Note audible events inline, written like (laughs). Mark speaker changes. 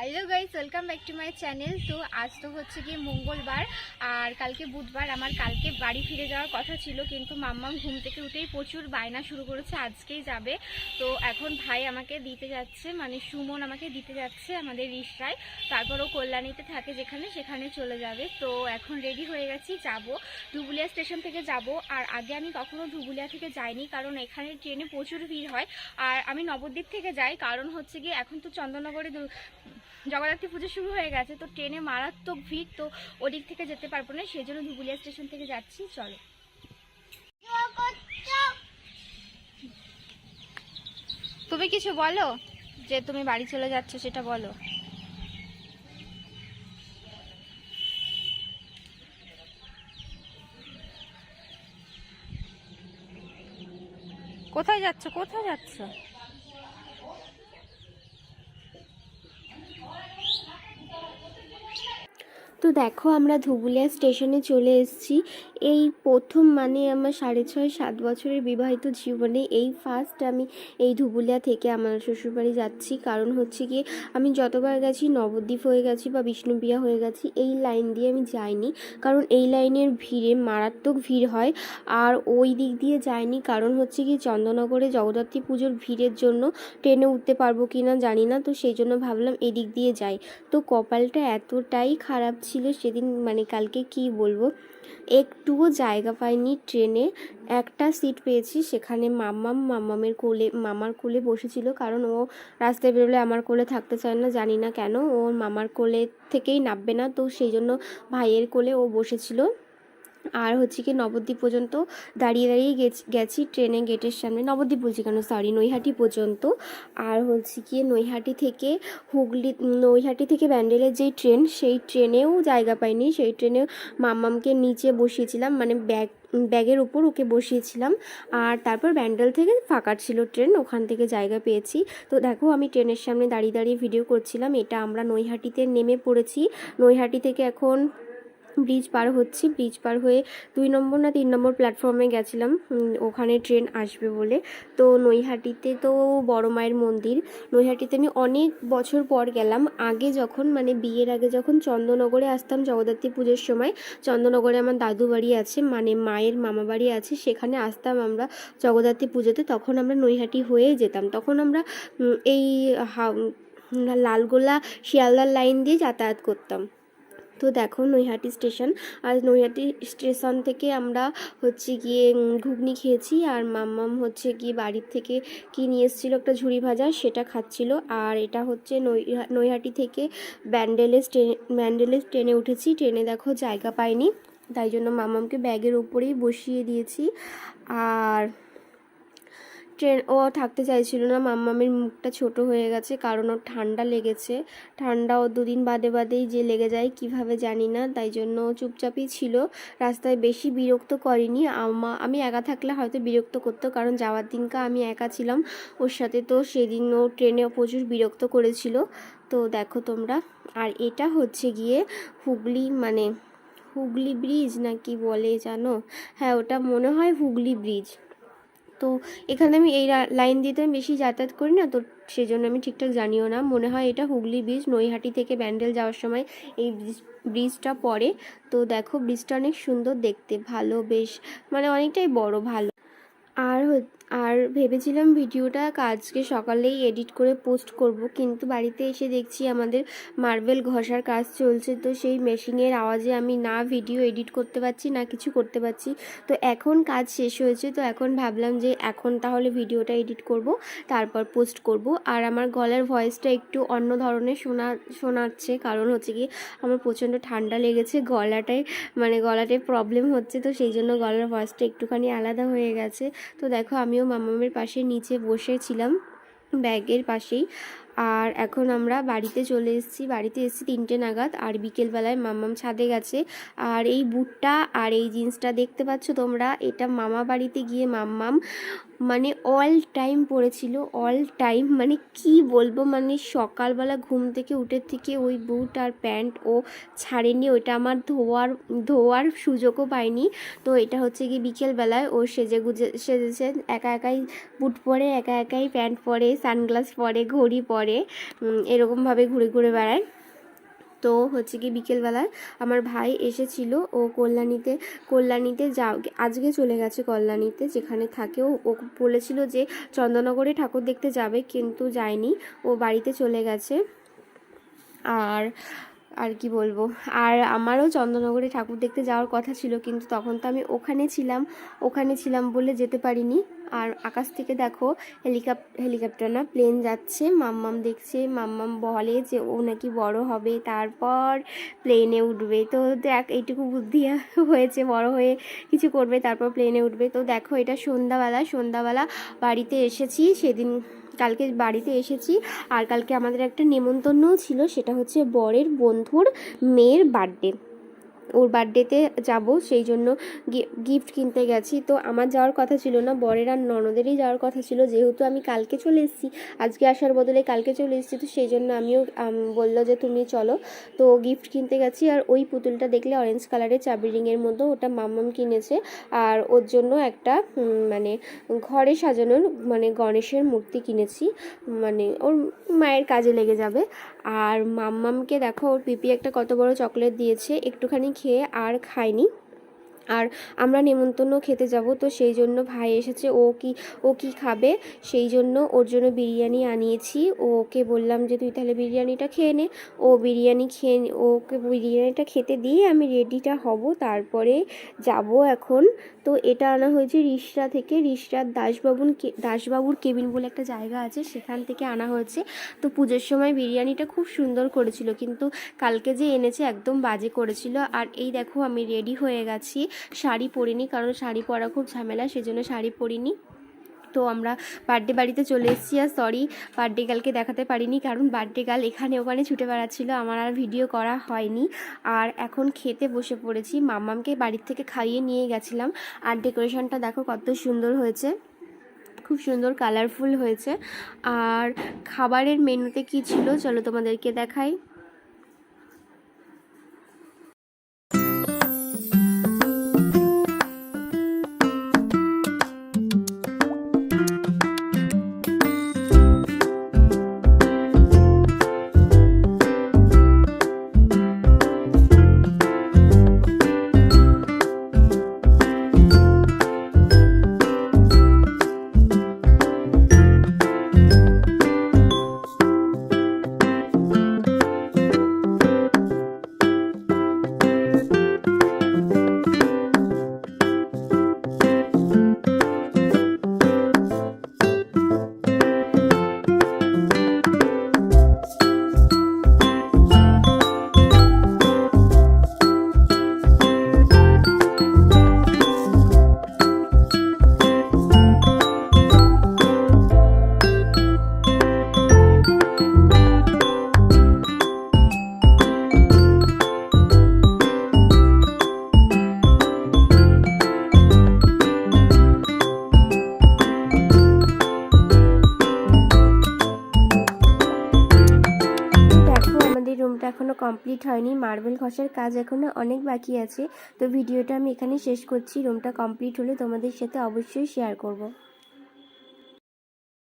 Speaker 1: Hello guys, welcome back to my channel. তো আজ তো হচ্ছে গিয়ে মঙ্গলবার, আর কালকে বুধবার আমার কালকে বাড়ি ফিরে যাওয়ার কথা ছিল, কিন্তু মাম্মাম ঘুম থেকে উঠেই প্রচুর বায়না শুরু করেছে, আজকেই যাবে। তো এখন ভাই আমাকে দিতে যাচ্ছে মানে সুমন আমাকে দিতে যাচ্ছে আমাদের রিসরায় তারপর ও কল্যাণীতে থাকে যেখানে, সেখানে চলে যাবে। তো এখন রেডি হয়ে গেছি, যাব। ধুবুলিয়া স্টেশন থেকে যাব, আর আগে আমি কখনো ধুবুলিয়া থেকে যাইনি, কারণ এখানে ট্রেনে প্রচুর ভিড় হয়। আর আমি নবদ্বীপ থেকে যাই, কারণ হচ্ছে গিয়ে এখন তো চন্দননগরে জগদ্ধাত্রী পুজো শুরু হয়ে গেছে, তো ট্রেনে মারাত্মক ভিড়, তো ওদিক থেকে যেতে পারব না সেই জন্য ধুবুলিয়া স্টেশন থেকে যাচ্ছি, চলো। তুমি কিছু বলো? যে তুমি বাড়ি চলে যাচ্ছ, সেটা বলো। কোথায় যাচ্ছ? কোথায় যাচ্ছ?
Speaker 2: তো দেখো আমরা ধুবুলিয়া স্টেশনে চলে এসেছি। এই প্রথম মানে আমার সাড়ে ছয়, সাত বছরের বিবাহিত জীবনে এই ফার্স্ট আমি এই ধুবুলিয়া থেকে আমার শ্বশুরবাড়ি যাচ্ছি। কারণ হচ্ছে কি আমি যতবার গেছি নবদ্বীপ হয়ে গেছি বা বিষ্ণুপ্রিয়া হয়ে গেছি, এই লাইন দিয়ে আমি যাইনি। কারণ এই লাইনের ভিড়ে মারাত্মক ভিড় হয়। আর ওই দিক দিয়ে যাইনি কারণ হচ্ছে কি চন্দননগরে জগদ্ধাত্রী পুজোর ভিড়ের জন্য ট্রেনে উঠতে পারব কি না জানি না। তো সেই জন্য ভাবলাম এদিক দিয়ে যাই। তো কপালটা এতটাই খারাপ ছিল সেদিন মানে কালকে কি বলব? একটুও জায়গা পাইনি ট্রেনে। একটা সিট পেয়েছি সেখানে মাম্মাম মামামের কোলে, মামার কোলে বসেছিল। কারণ ও রাস্তায় বেরোলে আমার কোলে থাকতে চায় না, জানি না কেন। ওর মামার কোলে থেকেই নামবে না, তো সেই জন্য ভাইয়ের কোলে ও বসেছিল। আর হচ্ছে কি নবদ্বীপ পর্যন্ত দাঁড়িয়ে দাঁড়িয়ে গেছি গেছি ট্রেনে গেটের সামনে। নবদ্বীপ বলছি কেন? সরি নৈহাটি পর্যন্ত। আর হচ্ছে কি নৈহাটি থেকে হুগলি, নৈহাটি থেকে ব্যান্ডেলের যেই ট্রেন, সেই ট্রেনেও জায়গা পাইনি। সেই ট্রেনে মাম্মামকে নিচে বসিয়েছিলাম মানে ব্যাগ, ব্যাগের উপর ওকে বসিয়েছিলাম। আর তারপর ব্যান্ডেল থেকে ফাঁকা ছিল ট্রেন, ওখান থেকে জায়গা পেয়েছি। তো দেখো, আমি ট্রেনের সামনে দাঁড়িয়ে দাঁড়িয়ে ভিডিও করছিলাম। এটা আমরা নৈহাটিতে নেমে পড়েছি। নৈহাটি থেকে এখন ব্রিজ পার হচ্ছি, ব্রিজ পার হয়ে দুই নম্বর না তিন নম্বর প্ল্যাটফর্মে গেছিলাম। ওখানে ট্রেন আসবে বলে। তো নৈহাটিতে তো বড় মায়ের মন্দির। নৈহাটিতে আমি অনেক বছর পর গেলাম। আগে যখন মানে বিয়ের আগে যখন চন্দননগরে আসতাম জগদ্ধাত্রী পুজোর সময়, চন্দননগরে আমার দাদু বাড়ি আছে মানে মায়ের মামা বাড়ি আছে, সেখানে আসতাম আমরা জগদ্ধাত্রী পুজোতে। তখন আমরা নৈহাটি হয়ে যেতাম। তখন আমরা এই লালগোলা শিয়ালদার লাইন দিয়ে যাতায়াত করতাম। তো দেখো নৈহাটি স্টেশন। আর নৈহাটি স্টেশন থেকে আমরা হচ্ছে গিয়ে ঘুগনি খেয়েছি। আর মাম্মাম হচ্ছে গিয়ে বাড়ির থেকে কি নিয়ে এসেছিল একটা ঝুড়ি ভাজা, সেটা খাচ্ছিল। আর এটা হচ্ছে নৈহা- নৈহাটি থেকে ব্যান্ডেলের ট্রেনে ব্যান্ডেলের ট্রেনে উঠেছি। ট্রেনে দেখো জায়গা পাইনি। তাই জন্য মামামকে ব্যাগের উপরেই বসিয়ে দিয়েছি। আর ট্রেন, ও থাকতে চাইছিল না। মাম্মামের মুখটা ছোট হয়ে গেছে, কারণ ওর ঠান্ডা লেগেছে। ঠান্ডা ও দুদিন বাদে বাদেই যে লেগে যায়, কীভাবে জানি না, তাই জন্য চুপচাপই ছিল। রাস্তায় বেশি বিরক্ত করেনি। আমা, আমি একা থাকলে হয়তো বিরক্ত করতো, কারণ যাওয়ার দিনকা আমি একা ছিলাম ওর সাথে। তো সেদিন ও ট্রেনে প্রচুর বিরক্ত করেছিল। তো দেখো তোমরা। আর এটা হচ্ছে গিয়ে হুগলি মানে হুগলি ব্রিজ না কি বলে জানো? হ্যাঁ ওটা মনে হয় হুগলি ব্রিজ। তো এখানে আমি এই লাইন দিতে বেশি যাতায়াত করি না, তো সেই জন্য আমি ঠিকঠাক জানিও না। মনে হয় এটা হুগলি ব্রিজ নৈহাটি থেকে ব্যান্ডেল যাওয়ার সময় এই ব্রিজ ব্রিজটা পড়ে। তো দেখো ব্রিজটা অনেক সুন্দর দেখতে, ভালো বেশ মানে অনেকটাই বড়, ভালো। আর হচ- আর ভেবেছিলাম ভিডিওটা আজকে সকালেই এডিট করে পোস্ট করব, কিন্তু বাড়িতে এসে দেখছি আমাদের মার্বেল ঘষার কাজ চলছে, তো সেই মেশিনের আওয়াজে আমি না ভিডিও এডিট করতে পারছি, না কিছু করতে পারছি। তো এখন কাজ শেষ হয়েছে, তো এখন ভাবলাম যে এখন তাহলে ভিডিওটা এডিট করব, তারপর পোস্ট করব। আর আমার গলার ভয়েসটা একটু অন্য ধরনের শোনা, শোনাচ্ছে, কারণ হচ্ছে কি আমার প্রচণ্ড ঠান্ডা লেগেছে, গলাটায় মানে গলাটায় প্রবলেম হচ্ছে, তো সেই জন্য গলার ভয়েসটা একটুখানি আলাদা হয়ে গেছে। তো দেখো আমিও মামামের পাশে নিচে বসেছিলাম, ব্যাগের পাশেই। আর এখন আমরা বাড়িতে চলে এসেছি। বাড়িতে এসেছি তিনটে নাগাদ, আর বিকেলবেলায় মাম্মাম ছাদে গেছে। আর এই বুটটা আর এই জিন্সটা দেখতে পাচ্ছ তোমরা, এটা মামা বাড়িতে গিয়ে মাম্মাম মানে অল টাইম পড়েছিল অল টাইম মানে কি বলব? মানে সকালবেলা ঘুম থেকে উঠে থেকে ওই বুট আর প্যান্ট ও ছাড়েনি, ওইটা আমার ধোয়ার ধোয়ার সুযোগও পাইনি। তো এটা হচ্ছে কি বিকেলবেলায় ও সেজে গুজে, সেজেছে, একা একাই বুট পরে, একা একাই প্যান্ট পরে সানগ্লাস পরে, ঘড়ি পরে এরকমভাবে ঘুরে ঘুরে বেড়ায়। তো হচ্ছে কি বিকেলবেলায় আমার ভাই এসেছিল, ও কল্যাণীতে কল্যাণীতে যাও, আজকে চলে গেছে কল্যাণীতে, যেখানে থাকে ও বলেছিল যে চন্দননগরে ঠাকুর দেখতে যাবে, কিন্তু যায়নি, ও বাড়িতে চলে গেছে। আর আর কি বলব, আর আমারও চন্দননগরে ঠাকুর দেখতে যাওয়ার কথা ছিল, কিন্তু তখন তো আমি ওখানে ছিলাম ওখানে ছিলাম বলে যেতে পারিনি। আর আকাশ থেকে দেখো হেলিকপ, হেলিকপ্টার না প্লেন যাচ্ছে, মাম্মাম দেখছে, মাম্মাম বলে যে ও নাকি বড় হবে, তারপর প্লেনে উঠবে। তো দেখ, এইটুকু বুদ্ধি (laughs) হয়েছে, বড় হয়ে কিছু করবে, তারপর প্লেনে উঠবে। তো দেখো এটা সন্ধ্যাবেলা সন্ধ্যাবেলা বাড়িতে এসেছি, সেদিন কালকে বাড়িতে এসেছি, আর কালকে আমাদের একটা নেমন্তন্নও ছিল, সেটা হচ্ছে বরের বন্ধুর মেয়ের বার্থডে ওর বার্থডেতে যাব, সেই জন্য গিফট কিনতে গেছি। তো আমার যাওয়ার কথা ছিল না, বরের আর ননদেরই যাওয়ার কথা ছিল। যেহেতু আমি কালকে চলে এসেছি, আজকে আসার বদলে কালকে চলে এসেছি, তো সেই জন্য আমিও বলল যে তুমি চলো। তো গিফট কিনতে গেছি, আর ওই পুতুলটা দেখলে অরেঞ্জ কালারের চাবি রিংয়ের মতো ওটা মাম্মাম কিনেছে। আর ওর জন্য একটা মানে ঘরে সাজানোর মানে গণেশের মূর্তি কিনেছি। মানে ওর মায়ের কাজে লেগে যাবে। আর মাম্মামকে দেখো ওর পিপি একটা কত বড় চকলেট দিয়েছে একটুখানি খেয়ে আর খায়নি। আর আমরা নেমন্তন্ন খেতে যাব। তো সেই জন্য ভাই এসেছে, ও কি ও কি খাবে? সেই জন্য ওর জন্য বিরিয়ানি আনিয়েছি। ওকে বললাম যে, তুই তাহলে বিরিয়ানিটা খেয়ে নে। ও বিরিয়ানি খেয়ে ওকে বিরিয়ানিটা খেতে দিয়ে আমি রেডিটা হব। তারপরে যাব এখন। তো এটা আনা হয়েছে রিসরা থেকে। রিসরার দাসবাবুন দাসবাবুর কেবিন বলে একটা জায়গা আছে, সেখান থেকে আনা হয়েছে। তো পুজোর সময় বিরিয়ানিটা খুব সুন্দর করেছিল। কিন্তু কালকে যে এনেছে, একদম বাজে করেছিল। আর এই দেখো, আমি রেডি হয়ে গেছি। শাড়ি পরিনি, কারণ শাড়ি পরা খুব ঝামেলা, সেজন্য শাড়ি পরিনি। তো আমরা বার্থডে বাড়িতে চলে এসেছি আর সরি বার্থডে গার্লকে দেখাতে পারিনি, কারণ বার্থডে গার্ল এখানে ওখানে ছুটে বেড়াচ্ছিলো, আমার আর ভিডিও করা হয়নি। আর এখন খেতে বসে পড়েছি, মাম্মামকে বাড়ির থেকে খাইয়ে নিয়ে গেছিলাম। আর ডেকোরেশনটা দেখো কত সুন্দর হয়েছে, খুব সুন্দর কালারফুল হয়েছে। আর খাবারের মেনুতে কি ছিল, চলো তোমাদেরকে দেখাই। কমপ্লিট হয়নি। মার্বেল ঘষার কাজ এখনও অনেক বাকি আছে। তো ভিডিওটা আমি এখানে শেষ করছি। রুমটা কমপ্লিট হলে তোমাদের সাথে অবশ্যই শেয়ার করব।